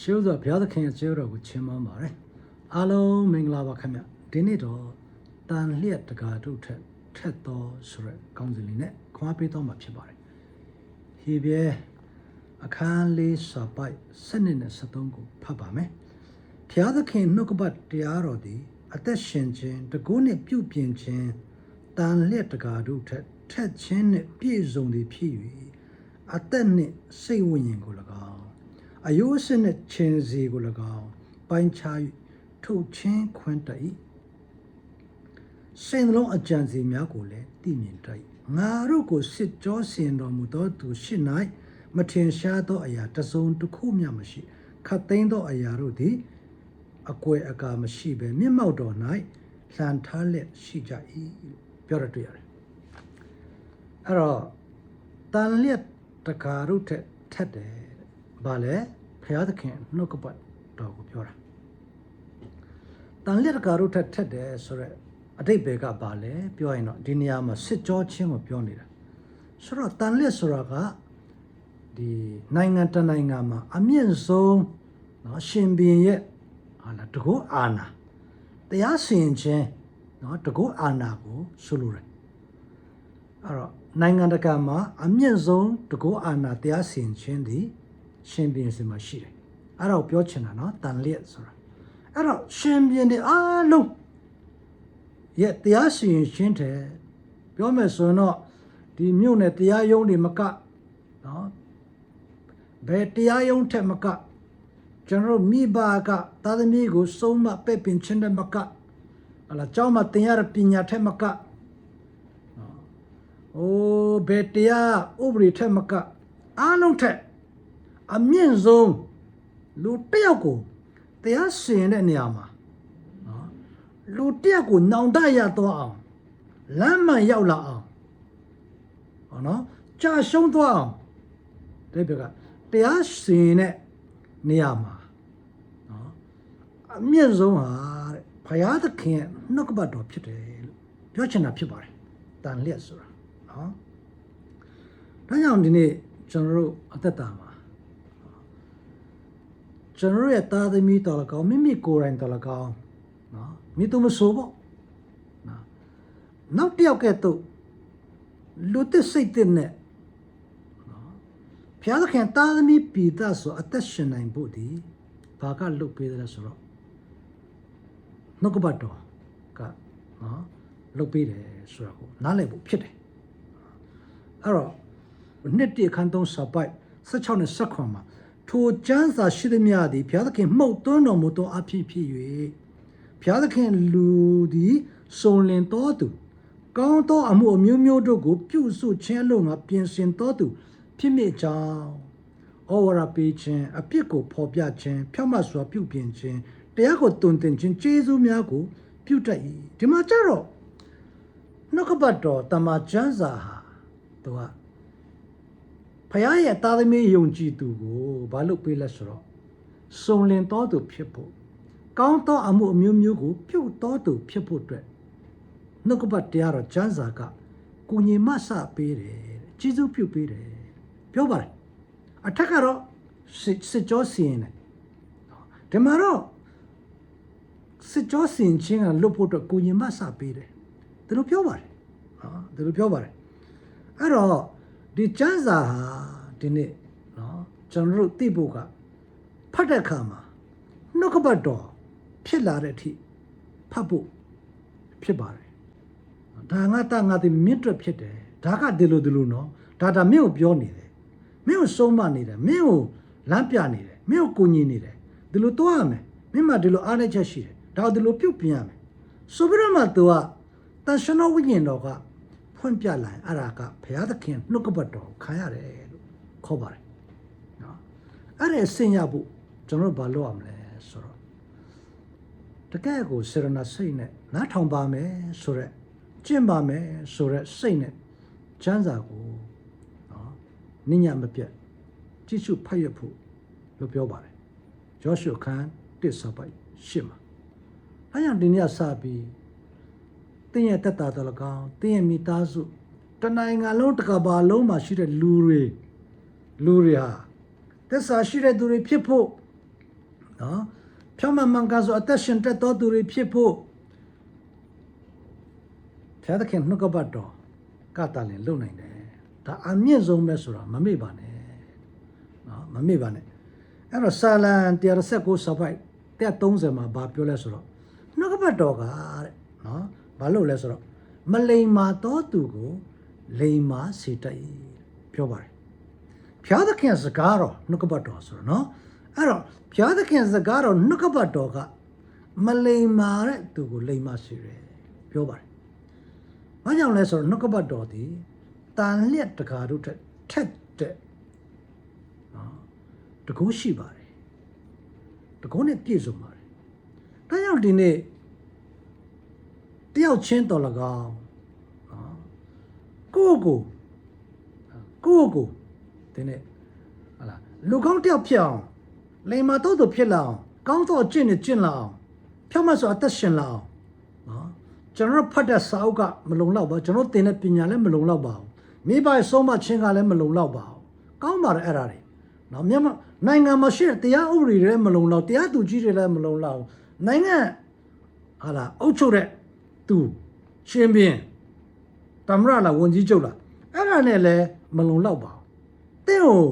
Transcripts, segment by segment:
ရှုသောဘုရားသခင်ရဲ့ကျေးဇူးတော်ကိုချီးမွမ်းပါတယ်အားလုံးမင်္ဂလာပါခင်ဗျဒီနေ့တော့တန်လျက်တကာတို့ထက်ထက်သောဆိုရက်ကောင်းစင်လေးနဲ့ခွာပေးတော့မှာဖြစ်ပါတယ်ဟေဘဲအခန်းလေးစာပိုက်7နဲ့73ကိုဖတ်ပါမယ်ဘုရားသခင်နှုတ်ကပတ်တရားတော်သည်အသက်ရှင်ခြင်းတကုနဲ့ပြုပြင်ခြင်းတန်လျက်တကာတို့ထက်ထက်ခြင်းနဲ့ပြည့်စုံသည်ဖြစ်၍အသက်နှင့်စိတ်ဝိညာဉ်ကို၎င်း အယိုးအစစ်နဲ့ချင်းစီကို၎င်းပိုင်းခြား၍ထုတ်ချင်းခွင့်တတ်၏စိတ်နှလုံးအကြံစီများကိုလည်းသိမြင်တတ်၏ငါတို့ကိုစစ်ကြောဆင်တော်မူသောသူရှိ၌မထင်ရှားသောအရာတစ်စုံတစ်ခုမျှမရှိခတ်သိမ်းသောအရာတို့သည်အကွယ်အကာမရှိဘဲမျက်မှောက်တော်၌လှန်ထားလက်ရှိကြ၏ပြောရတွေ့ရတယ်အဲ့တော့တန်လျက်တကာတို့ထက်ထက်တယ်တဲ့ ဘာလဲဖျားသခင်နှုတ်ကပတ်တော်ကိုပြောတာတန်လက်တကာတို့ထက်ထက်တယ်ဆိုတော့အတိတ်ဘယ်ကဘာလဲပြောရင်တော့ဒီနေရာမှာစစ်ကြောချင်းကိုပြောနေတာဆိုတော့တန်လက်ဆိုတာကဒီနိုင်ငံတကာနိုင်ငံမှာအမြင့်ဆုံးเนาะရှင်ဘင်ရဲ့ဟာလာတကုအာနာတရားစင်ခြင်းเนาะတကုအာနာကိုဆိုလိုတယ်အဲ့တော့နိုင်ငံတကာမှာအမြင့်ဆုံးတကုအာနာတရားစင်ခြင်းဒီ ရှင်ဘီရင်စင်မှာရှိတယ်အဲ့ဒါကိုပြောချင်တာနော်တန်လျက်ဆိုတာအဲ့တော့ရှင်ဘီရင်တွေအားလုံးရဲ့တရားစီရင်ခြင်းတဲ့ပြောမယ်ဆိုရင်တော့ဒီမြို့နယ်တရားရုံးတွေမကနော်ဘယ်တရားရုံးထက်မကကျွန်တော်မိဘကသားသမီးကိုစုံမပဲ့ပင်ခြင်းတဲ့မကဟလာကျောင်းမှာသင်ရတဲ့ပညာထက်မကနော်အိုးဘယ်တရားဥပဒေထက်မကအားလုံးထက် အမြင့်ဆုံးလူတစ်ယောက်ကိုတရားစီရင်တဲ့နေရာမှာနော်လူတစ်ယောက်ကိုနောင်တရသွားအောင်လမ်းမှန်ရောက်လာအောင်ဟောနော်ကြာရှုံးသွားအောင်ဒီဘက်ကတရားစီရင်တဲ့နေရာမှာနော်အမြင့်ဆုံးဟာတဲ့ဘုရားသခင်ရဲ့နှုတ်ကပတ်တော်ဖြစ်တယ်လို့ပြောချင်တာဖြစ်ပါတယ်တန်လျက်ဆိုတာနော်ဒါကြောင့်ဒီနေ့ကျွန်တော်တို့အသက်တာမှာ ကျွန်တော်ရဲ့သားသမီးတော်လကောင်းမိမိကိုယ်တိုင်တော်လကောင်းနော်မိသူမဆိုးပေါ့နော်နောက်တစ်ယောက်ကဲ့သို့လူတစ်စိတ်တဲ့နဲ့နော်ဘုရားသခင်သားသမီးပြည်သားဆိုအသက်ရှင်နိုင်ဖို့ဒီဘာကလုတ်ပေးတယ်လဲဆိုတော့နှုတ်ကပတ်တော်ကနော်လုတ်ပေးတယ်ဆိုတာကိုနားလည်ဖို့ဖြစ်တယ်အဲ့တော့နှစ်တည်းခန်းသုံးစပိုက်16နဲ့18မှာ ထိုကျမ်းစာရှိသမျှသည်ဘုရားသခင်မှုတ်သွန်းတော်မူသောအဖြစ်ဖြစ်၍ဘုရားသခင်လူသည်စုံလင်တော်သူကောင်းသောအမှုအမျိုးမျိုးတို့ကိုပြုစုခြင်းလို့ငါပြင်ဆင်တော်သူဖြစ်မိကြောင်းဩဝါဒပေးခြင်းအပြစ်ကိုဖော်ပြခြင်းဖြောင့်မတ်စွာပြုပြင်ခြင်းတရားကိုတုံတင်ခြင်းကျေးဇူးများကို ပြုတတ်၏ဒီမှာကြတော့နှုတ်ကပတ်တော်တမန်ကျမ်းစာဟာသူက ဖခင်ရဲ့သားသမီးယုံကြည်သူကိုဘာလို့ပေးလဲဆိုတော့စုံလင်တော်သူဖြစ်ဖို့ကောင်းသောအမှုအမျိုးမျိုးကို ပြုတ်တော်သူဖြစ်ဖို့အတွက်နှုတ်ကပတ်တရားတော်ကျမ်းစာကကိုညီမဆပေးတယ်တဲ့ကျေးဇူးပြုပေးတယ်ပြောပါတယ်အထက်ကတော့စစ်စစ်ကြောစီရင်တယ်ဒီမှာတော့စစ်ကြောစီရင်ခြင်းကလွတ်ဖို့အတွက်ကိုညီမဆပေးတယ်သူတို့ပြောပါတယ်ဟာသူတို့ပြောပါတယ်အဲ့တော့ ဒီကျမ်းစာဟာဒီနေ့နော်ကျွန်တော်တို့သိဖို့ကဖတ်တဲ့အခါမှာနှုတ်ကပတ်တော်ဖြစ်လာတဲ့အထိဖတ်ဖို့ဖြစ်ပါတယ်ဒါငါတငါတိမြင့်တွက်ဖြစ်တယ်ဒါကဒီလိုဒီလိုနော်ဒါဒါမင်းကိုပြောနေတယ်မင်းကိုဆုံးမနေတယ်မင်းကိုလမ်းပြနေတယ်မင်းကိုကူညီနေတယ်ဒီလိုတော့ရမယ်မင်းမှဒီလိုအားနေချက်ရှိတယ်ဒါကိုဒီလိုပြုတ်ပြင်ရမယ်ဆိုပြီးတော့မှ तू ကတန်ရှင်တော်ဝိညာဉ်တော်က ဖွင့်ပြလာရင်အဲ့ဒါကဘုရားသခင်နှုတ်ကပတ်တော်ကိုခံရတယ်လို့ခေါ်ပါတယ်နော်အဲ့ဒါဆင်ရဖို့ကျွန်တော်တို့ဘာလုပ်ရမလဲဆိုတော့တကယ်ကိုစေရနာစိတ်နဲ့နားထောင်ပါမယ်ဆိုရက်ကျင့်ပါမယ်ဆိုရက်စိတ်နဲ့ချမ်းသာကိုနော်နိညာမပြတ်ကြည့်ရှုဖတ်ရဖို့လို့ပြောပါတယ်ယောရှုခန်းတစ်စပိုက်ရှစ်မှာအဲ့ကြောင့်ဒီနေ့ကစပြီး တင်းရဲ့တက်တာတော်လကောင်တင်းရဲ့မိသားစုတနိုင်ငံလုံးတစ်ကမ္ဘာလုံးမှာရှိတဲ့လူတွေလူတွေဟာသစ္စာရှိတဲ့သူတွေဖြစ်ဖို့နော်ဖြောင်းမှန်မှန်ကန်ဆိုအသက်ရှင်တတ်တော်သူတွေဖြစ်ဖို့ဖျားသခင်နှုတ်ကပတ်တော်ကတာလင်လုံနိုင်တယ်ဒါအမြင့်ဆုံးပဲဆိုတာမမေ့ပါနဲ့နော်မမေ့ပါနဲ့အဲ့တော့ဆာလံ119စပိုက်130မှာဘာပြောလဲဆိုတော့နှုတ်ကပတ်တော်ကတဲ့နော် ဘာလို့လဲဆိုတော့မလိမ္မာတော်သူကိုလိမ္မာစေတတ်၏ပြောပါတယ်ဖျားသခင်စကားတော်နှုတ်ကပတ်တော်ဆိုတော့နော်အဲ့တော့ဖျားသခင်စကားတော်နှုတ်ကပတ်တော်ကမလိမ္မာတဲ့သူကိုလိမ္မာစေတယ်ပြောပါတယ်။ဘာကြောင့်လဲဆိုတော့နှုတ်ကပတ်တော်ဒီတန်လျက်တကာတို့ထက်ထက်တဲ့နော်တကူရှိပါတယ်။တကူနဲ့ပြည့်စုံပါတယ်။ဒါကြောင့်ဒီနေ့ တယောက်ချင်းတော်၎င်းနော်ကိုယ့်ကိုယ်ကိုယ့်ကိုယ်တင်းနဲ့ဟလာလူကောင်းတယောက်ဖြစ်အောင်လိမ္မာတော့သူဖြစ်လာအောင်ကောင်းသောအကျင့်နဲ့ကျင့်လာအောင်ဖြောက်မဆိုအသက်ရှင်လာအောင်နော်ကျွန်တော်တို့ဖတ်တဲ့စာအုပ်ကမလုံလောက်ပါကျွန်တော်သင်တဲ့ပညာလည်းမလုံလောက်ပါဘူးမိဘရဲ့ဆုံးမခြင်းကလည်းမလုံလောက်ပါဘူးကောင်းပါတယ်အဲ့ဒါတွေနော်မြန်မာနိုင်ငံမှာရှိတဲ့တရားဥပဒေတွေလည်းမလုံလောက်တရားသူကြီးတွေလည်းမလုံလောက်နိုင်ငံဟာလာအုပ်ချုပ်တဲ့ သူရှင်ဘင်းတမရလာဝန်ကြီးချုပ်လာအဲ့ဒါနဲ့လည်းမလုံလောက်ပါဘူးတဲ့ကို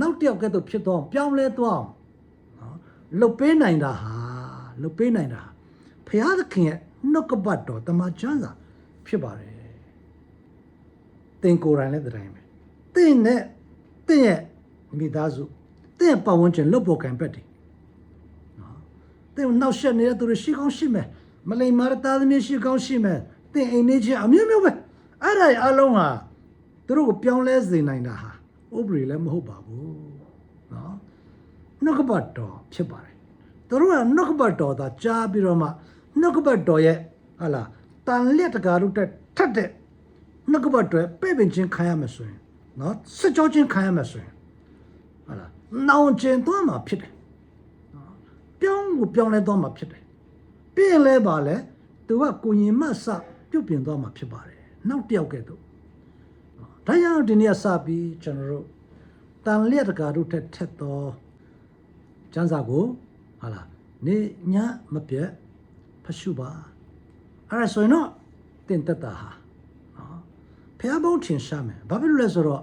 နောက်တစ်ယောက်ကဲ့သို့ဖြစ်တော့ပြောင်းလဲသွားအောင်နော်လှုပ်ပေးနိုင်တာဟာလှုပ်ပေးနိုင်တာဖရာသခင်ရဲ့နှုတ်ကပတ်တော်တမန်ကျမ်းစာဖြစ်ပါတယ်သင်ကိုယ်တိုင်လည်းတတိုင်းပဲသင်နဲ့သင်ရဲ့မိသားစုသင်ရဲ့ပတ်ဝန်းကျင်လှုပ်ပေါ်ကံပက်တယ်နော်သင်နောက်ဆက်နေတဲ့သူတွေရှိကောင်းရှိမယ် မလိမ္မာတဲ့သားသမီးရှိကောင်းရှိမယ်သင်အိမ်နေချင်းအမျိုးမျိုးပဲအဲ့ဒါအလုံးဟာသူတို့ကိုပြောင်းလဲစေနိုင်တာဟာဥပဒေလည်းမဟုတ်ပါဘူးနော်နှုတ်ကပတ်တော်ဖြစ်ပါတယ်သူတို့ကနှုတ်ကပတ်တော်သာကြားပြီးတော့မှနှုတ်ကပတ်တော်ရဲ့ဟာလာတန်လက်တကာတို့တက်ထက်တဲ့နှုတ်ကပတ်တော်ရဲ့ပဲ့ပင်ချင်းခံရမယ်ဆိုရင်နော်စစ်ကြောချင်းခံရမယ်ဆိုရင်ဟာလာနောင်ကျင်သွားမှာဖြစ်တယ်နော်ပြောင်းကိုပြောင်းလဲသွားမှာဖြစ်တယ် ပြင်လဲပါလဲသူကကိုရင်မဆပြုတ်ပြင်သွားမှာဖြစ်ပါတယ်နောက်တစ်ယောက်ကဲ့သို့ဒါကြောင့်ဒီနေ့စပြီးကျွန်တော်တို့တန်လျက်တကာတို့ထက်ထက်သောကျမ်းစာကိုဟာလာနေညမပြတ်ဖတ်ရှုပါအဲ့ဒါဆိုရင်တော့တင်တက်တာဟာနော်ဖះဘုံထင်ရှားမယ်ဘာဖြစ်လို့လဲဆိုတော့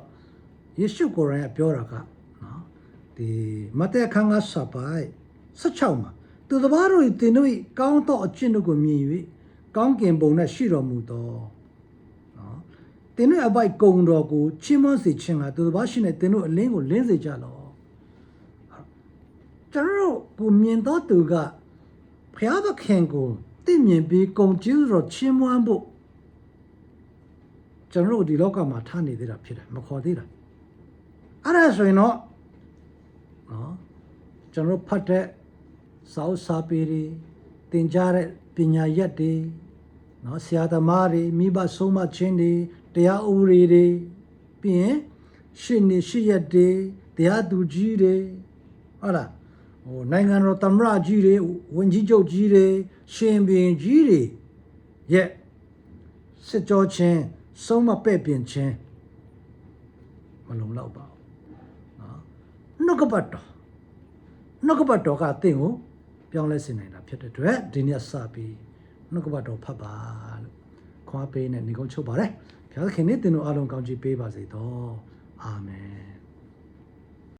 ယေရှုကိုယ်တိုင်ကပြောတာကနော်ဒီမဿဲခန်းကစပိုက်16မှာ သူတစ်ပါးတို့၏တင်တို့၏ကောင်းသောအကျင့်တို့ကိုမြင်၍ကောင်းကင်ဘုံ၌ရှိတော်မူသောနော်တင်းတို့အပိုက်ကုံတော်ကိုချီးမွမ်းစေခြင်းကသူတစ်ပါးရှိနေတင်းတို့အလင်းကိုလင်းစေကြလောကျွန်တော်တို့ကိုမြင်တော့သူကဖျားသခင်ကိုတင့်မြင်ပြီးကုံကျေးဇူးတော်ချီးမွမ်းဖို့ကျွန်တော်တို့ဒီလောကမှာထားနေသေးတာဖြစ်တယ်မခေါ်သေးတာအဲ့ဒါဆိုရင်တော့နော်ကျွန်တော်တို့ဖတ်တဲ့ စာအုပ်စာပေတွေသင်ကြားတဲ့ပညာရက်တွေနော်ဆရာသမားတွေမိဘဆုံးမချင်းတွေတရားဥပဒေတွေပြီးရင်ရှင်းနေရှိရက်တွေတရားသူကြီးတွေဟုတ်လားဟိုနိုင်ငံတော်သမ္မတကြီးတွေဝန်ကြီးချုပ်ကြီးတွေရှင်ဘင်ကြီးတွေရဲ့စစ်ကြောချင်းဆုံးမပဲ့ပြင်ချင်းမလုံလောက်ပါဘူးနော်နှုတ်ကပတ်တော်နှုတ်ကပတ်တော်ကတင့်ကို ပြောင်းလဲစေနိုင်တာဖြစ်တဲ့အတွက်ဒီနေ့စပြီးနှုတ်ကပတ်တော်ဖတ်ပါလို့ခွာပေးနဲ့ညီကုန်းချုပ်ပါတယ်ဘုရားသခင်နဲ့သင်တို့အားလုံးကောင်းချီးပေးပါစေတော့အာမင်